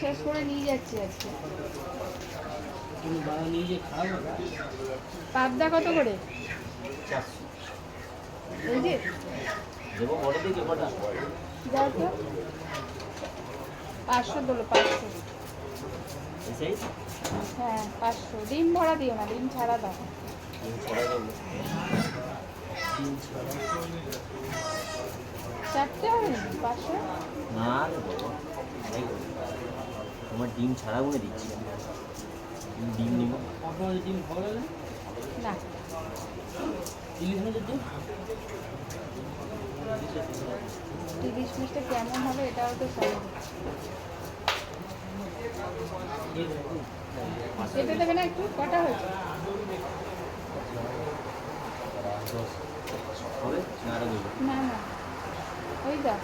শেষ করে নিয়ে যাচ্ছি আজকে। পাবদা কত করে? এই যে। তো। পাঁচশো দিলো পাঁচশো। হ্যাঁ পাঁচশো। ডিম ভরা দিও না, ডিম ছাড়া দাও। চারটে হবে পাঁচশো? না। তোমার ডিম ছাড়া বলে দিচ্ছি। তুমি ডিম নিবো আপনার ডিম খাওয়া না। ইলিশ মাছের ডিম তিরিশ মিনিটটা কেমন হবে এটাও তো কেটে দেবে না একটু কটা হয়েছে? না না না। ওই যা